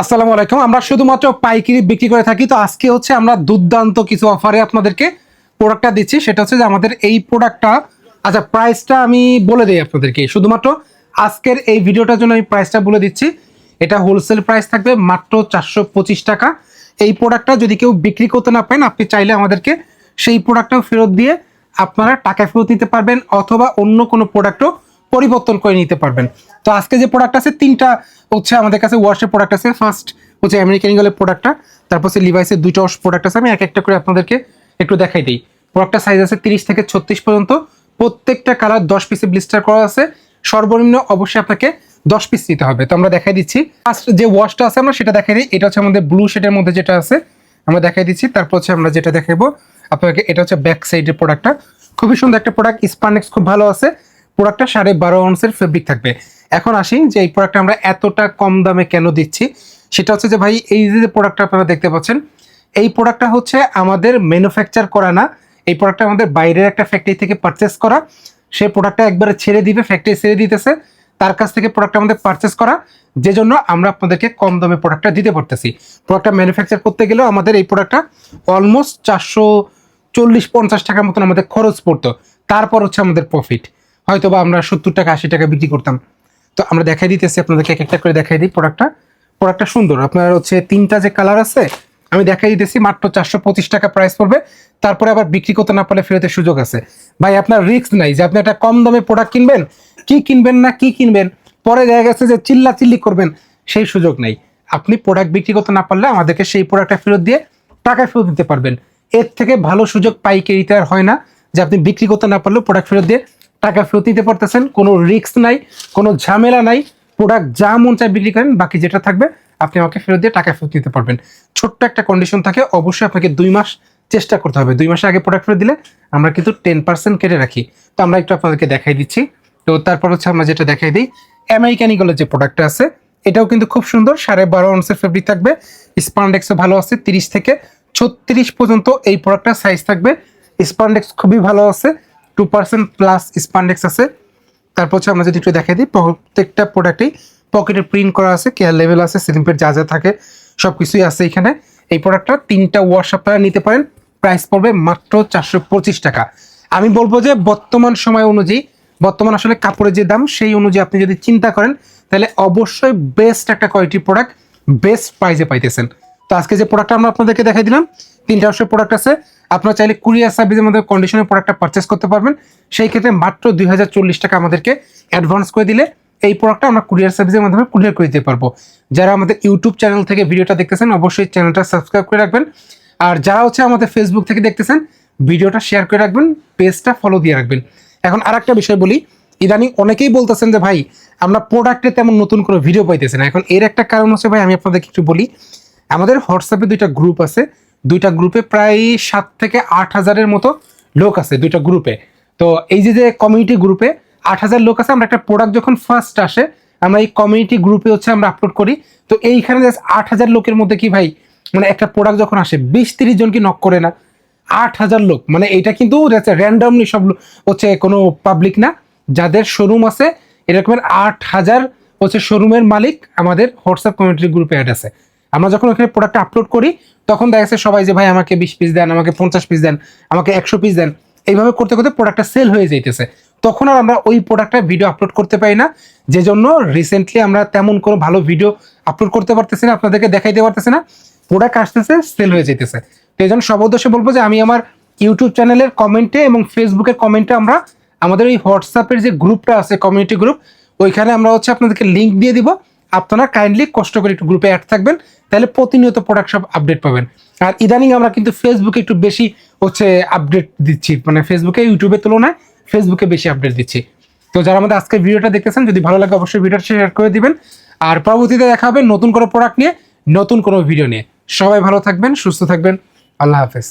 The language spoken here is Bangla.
আসসালামু আলাইকুম। আমরা শুধুমাত্র পাইকারি বিক্রি করে থাকি। তো আজকে হচ্ছে আমরা দুর্দান্ত কিছু অফারে আপনাদেরকে প্রোডাক্টটা দিচ্ছি। সেটা হচ্ছে যে আমাদের এই প্রোডাক্টটা আচ্ছা প্রাইসটা আমি বলে দিই আপনাদেরকে। শুধুমাত্র আজকের এই ভিডিওটার জন্য আমি প্রাইসটা বলে দিচ্ছি। এটা হোলসেল প্রাইস থাকবে মাত্র চারশো পঁচিশ টাকা। এই প্রোডাক্টটা যদি কেউ বিক্রি করতে না পারেন, আপনি চাইলে আমাদেরকে সেই প্রোডাক্টটাও ফেরত দিয়ে আপনারা টাকা ফেরত নিতে পারবেন, অথবা অন্য কোনো প্রোডাক্টও পরিবর্তন করে নিতে পারবেন। তো আজকে যে প্রোডাক্ট আছে, তিনটা হচ্ছে আমাদের কাছে ওয়াশের প্রোডাক্ট আছে। ফার্স্ট হচ্ছে আমেরিকান ইগলের প্রোডাক্টটা তারপর হচ্ছে লিভাইসের ওয়াশ প্রোডাক্ট আছে। আমি এক একটা করে আপনাদেরকে একটু দেখাই দিই। প্রোডাক্টটা সাইজ আছে তিরিশ থেকে ছত্রিশ পর্যন্ত। প্রত্যেকটা কালার দশ পিসে ব্লিস্টার করা আছে। সর্বনিম্ন অবশ্যই আপনাকে দশ পিস নিতে হবে। তো আমরা দেখাই দিচ্ছি। ফার্স্ট যে ওয়াশটা আছে, আমরা সেটা দেখাই দিই। এটা হচ্ছে আমাদের ব্লু শেডের মধ্যে যেটা আছে, আমরা দেখাই দিচ্ছি। তারপর হচ্ছে আমরা যেটা দেখাবো, আপনাকে এটা হচ্ছে ব্যাক সাইডের প্রোডাক্টটা খুবই সুন্দর একটা প্রোডাক্ট স্পানেক্স খুব ভালো আছে। প্রোডাক্টটা সাড়ে বারো আউন্সের ফেব্রিক থাকবে। এখন আসি যে এই প্রোডাক্টটা আমরা এতটা কম দামে কেন দিচ্ছি? সেটা হচ্ছে যে ভাই, এই যে প্রোডাক্টটা আপনারা দেখতে পাচ্ছেন, এই প্রোডাক্টটা হচ্ছে আমাদের ম্যানুফ্যাকচার করা না, এই প্রোডাক্টটা আমাদের বাইরের একটা ফ্যাক্টরি থেকে পারচেস করা। সে প্রোডাক্টটা একবারে ছেড়ে দিবে ফ্যাক্টরি ছেড়ে দিতেছে, তার কাছ থেকে প্রোডাক্টটা আমাদের পারচেস করা। যে জন্য আমরা আপনাদেরকে কম দামে প্রোডাক্টটা দিতে পারতেছি। প্রোডাক্টটা ম্যানুফ্যাকচার করতে গেলেও আমাদের এই প্রোডাক্টটা অলমোস্ট চারশো চল্লিশ পঞ্চাশ টাকার মতন আমাদের খরচ পড়তো। তারপর হচ্ছে আমাদের প্রফিট হয়তো বা আমরা সত্তর টাকা, আশি টাকা বিক্রি করতাম। তো আমরা দেখাই দিতেছি, আপনাদেরকে এক একটা করে দেখাই দিই প্রোডাক্টটা প্রোডাক্টটা সুন্দর। আপনার হচ্ছে তিনটা যে কালার আছে, আমি দেখাই দিতেছি, মাত্র চারশো পঁচিশ টাকা প্রাইস পড়বে। তারপরে আবার বিক্রি করতে না পারলে ফেরতের সুযোগ আছে। ভাই, আপনার রিস্ক নাই যে আপনি একটা কম দামে প্রোডাক্ট কিনবেন, কি কিনবেন না কি কিনবেন, পরে দেখা গেছে যে চিল্লা চিল্লি করবেন, সেই সুযোগ নাই। আপনি প্রোডাক্ট বিক্রি করতে না পারলে আমাদেরকে সেই প্রোডাক্টটা ফেরত দিয়ে টাকা ফেরত দিতে পারবেন। এর থেকে ভালো সুযোগ পাইকারিতে আর হয় না যে আপনি বিক্রি করতে না পারলেও প্রোডাক্ট ফেরত দিয়ে টাকা ফেরত দিতে পারতেছেন, কোনো রিস্ক নাই, কোনো ঝামেলা নাই প্রোডাক্ট যা মন চায় বিক্রি করেন, বাকি যেটা থাকবে, আপনি আমাকে ফেরত দিয়ে টাকা ফেরত দিতে পারবেন। ছোট্ট একটা কন্ডিশন থাকে, অবশ্যই আপনাকে দুই মাস চেষ্টা করতে হবে। দুই মাসের আগে প্রোডাক্ট ফেরত দিলে আমরা কিন্তু টেন পার্সেন্ট কেটে রাখি। তো আমরা একটু আপনাদেরকে দেখাই দিচ্ছি। তো তারপর হচ্ছে আমরা যেটা দেখাই দিই আমেরিকান ইগলের যে প্রোডাক্টটা আছে, এটাও কিন্তু খুব সুন্দর, সাড়ে বারো আউন্সের ফেব্রিক থাকবে। স্পান্ডেক্সও ভালো আছে, তিরিশ থেকে ছত্রিশ পর্যন্ত এই প্রোডাক্টটার সাইজ থাকবে। স্পান্ডেক্স খুবই ভালো আছে টু পার্সেন্ট প্লাস স্পান্ডেক্স আছে। তারপর হচ্ছে আমরা যদি একটু দেখাই দিই, প্রত্যেকটা প্রোডাক্টেই পকেটে প্রিন্ট করা আছে কেয়ার লেভেল আছে সিলিম্পের যা যা থাকে সব কিছুই আছে এখানে। এই প্রোডাক্টটা তিনটা ওয়াশ আপনারা নিতে পারেন প্রাইস পড়বে মাত্র চারশো পঁচিশ টাকা। আমি বলব যে বর্তমান সময় অনুযায়ী, বর্তমান আসলে কাপড়ের যে দাম, সেই অনুযায়ী আপনি যদি চিন্তা করেন, তাহলে অবশ্যই বেস্ট একটা কোয়ালিটির প্রোডাক্ট বেস্ট প্রাইসে পাইতেছেন। তো আজকে যে প্রোডাক্টটা আমরা আপনাদেরকে দেখাই দিলাম, তিনটা অবশ্যই প্রোডাক্ট আছে। আপনারা চাইলে কুরিয়ার সার্ভিসের মধ্যে কন্ডিশনের প্রোডাক্টটা পারচেস করতে পারবেন। সেই ক্ষেত্রে মাত্র দুই হাজার চল্লিশ টাকা আমাদেরকে অ্যাডভান্স করে দিলে এই প্রোডাক্টটা আমরা কুরিয়ার সার্ভিসের মাধ্যমে কুরিয়ার করে দিতে পারব। যারা আমাদের ইউটিউব চ্যানেল থেকে ভিডিওটা দেখতেছেন, অবশ্যই চ্যানেলটা সাবস্ক্রাইব করে রাখবেন। আর যারা হচ্ছে আমাদের ফেসবুক থেকে দেখতেছেন, ভিডিওটা শেয়ার করে রাখবেন পেজটা ফলো দিয়ে রাখবেন। এখন আর একটা বিষয় বলি, ইদানিং অনেকেই বলতেছেন যে, ভাই, আমরা প্রোডাক্টে তেমন নতুন কোনো ভিডিও পাইতেছি না। এখন এর একটা কারণ হচ্ছে, ভাই, আমি আপনাদেরকে একটু বলি, আমাদের হোয়াটসঅ্যাপে দুইটা গ্রুপ আছে। দুইটা গ্রুপে প্রায় সাত থেকে আট হাজারের মতো লোক আছে দুইটা গ্রুপে। তো এই যে যে কমিউনিটি গ্রুপে আট হাজার লোক আছে, আমরা একটা প্রোডাক্ট যখন ফার্স্ট আসে, আমরা এই কমিউনিটি গ্রুপে হচ্ছে আমরা আপলোড করি। তো এইখানে জাস্ট আট হাজার লোকের মধ্যে কি ভাই মানে একটা প্রোডাক্ট যখন আসে, বিশ তিরিশ জন কি নক করে না? আট হাজার লোক মানে এটা কিন্তু র্যান্ডমলি সব হচ্ছে কোনো পাবলিক না। যাদের শোরুম আছে, এরকমের আট হাজার হচ্ছে শোরুমের মালিক আমাদের হোয়াটসঅ্যাপ কমিউনিটি গ্রুপে অ্যাড আছে। আমরা যখন ওখানে প্রোডাক্ট আপলোড করি, তখন দেখা যাচ্ছে সবাই যে, ভাই, আমাকে বিশ পিস দেন, আমাকে পঞ্চাশ পিস দেন, আমাকে একশো পিস দেন। এইভাবে করতে করতে প্রোডাক্টটা সেল হয়ে যাইতেছে। তখন আর আমরা ওই প্রোডাক্টটা ভিডিও আপলোড করতে পারি না। যে জন্য রিসেন্টলি আমরা তেমন কোনো ভালো ভিডিও আপলোড করতে পারতেছি না, আপনাদেরকে দেখাইতে পারতেছি না। প্রোডাক্ট আসতেছে সেল হয়ে যেতেছে তো এই জন্য সব উদ্দেশ্যে বলব যে, আমি আমার ইউটিউব চ্যানেলের কমেন্টে এবং ফেসবুকের কমেন্টে আমরা আমাদের এই হোয়াটসঅ্যাপের যে গ্রুপটা আছে কমিউনিটি গ্রুপ ওইখানে আমরা হচ্ছে আপনাদেরকে লিঙ্ক দিয়ে দিব। আপনারা কাইন্ডলি কষ্ট করে একটু গ্রুপে অ্যাড থাকবেন। তাহলে প্রতিনিয়ত প্রোডাক্ট সব আপডেট পাবেন। আর ইদানিং আমরা কিন্তু ফেসবুকে একটু বেশি হচ্ছে আপডেট দিচ্ছি। মানে ফেসবুকে ইউটিউবের তুলনায় ফেসবুকে বেশি আপডেট দিচ্ছি। তো যারা আমাদের আজকের ভিডিওটা দেখতেছেন, যদি ভালো লাগে অবশ্যই ভিডিওটা শেয়ার করে দিবেন। আর পরবর্তীতে দেখা হবে নতুন কোনো প্রোডাক্ট নিয়ে, নতুন কোনো ভিডিও নিয়ে। সবাই ভালো থাকবেন, সুস্থ থাকবেন। আল্লাহ হাফেজ।